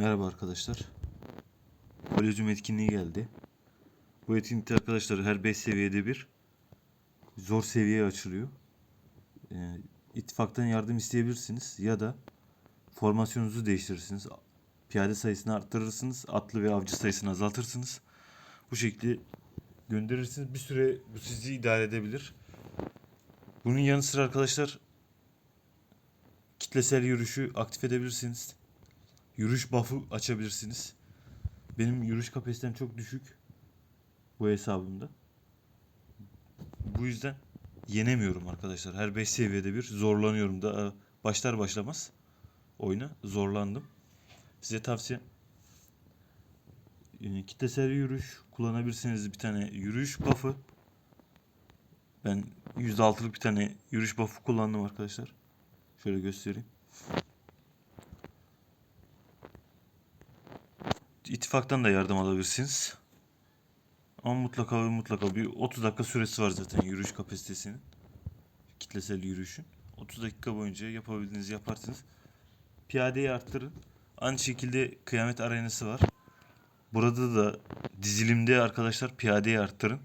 Merhaba arkadaşlar. Kolezyum etkinliği geldi. Bu etkinlikte arkadaşlar her 5 seviyede bir zor seviye açılıyor. Ee, ittifaktan yardım isteyebilirsiniz ya da formasyonunuzu değiştirirsiniz. Piyade sayısını arttırırsınız. Atlı ve avcı sayısını azaltırsınız. Bu şekilde gönderirsiniz. Bir süre bu sizi idare edebilir. Bunun yanı sıra arkadaşlar kitlesel yürüyüşü aktif edebilirsiniz. Yürüyüş buff'ı açabilirsiniz. Benim yürüyüş kapasitem çok düşük bu hesabımda. Bu yüzden yenemiyorum arkadaşlar. Her 5 seviyede bir zorlanıyorum da başlar başlamaz oyuna zorlandım. Size tavsiye e, kitlesel yürüyüş kullanabilirsiniz bir tane yürüyüş buff'ı. Ben %6'lık bir tane yürüyüş buff'ı kullandım arkadaşlar. Şöyle göstereyim. İttifaktan da yardım alabilirsiniz. Ama mutlaka ve mutlaka bir 30 dakika süresi var zaten yürüyüş kapasitesinin. Kitlesel yürüyüşün. 30 dakika boyunca yapabildiğinizi yaparsınız. Piyadeyi arttırın. Aynı şekilde kıyamet arenası var. Burada da dizilimde arkadaşlar piyadeyi arttırın.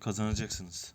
Kazanacaksınız.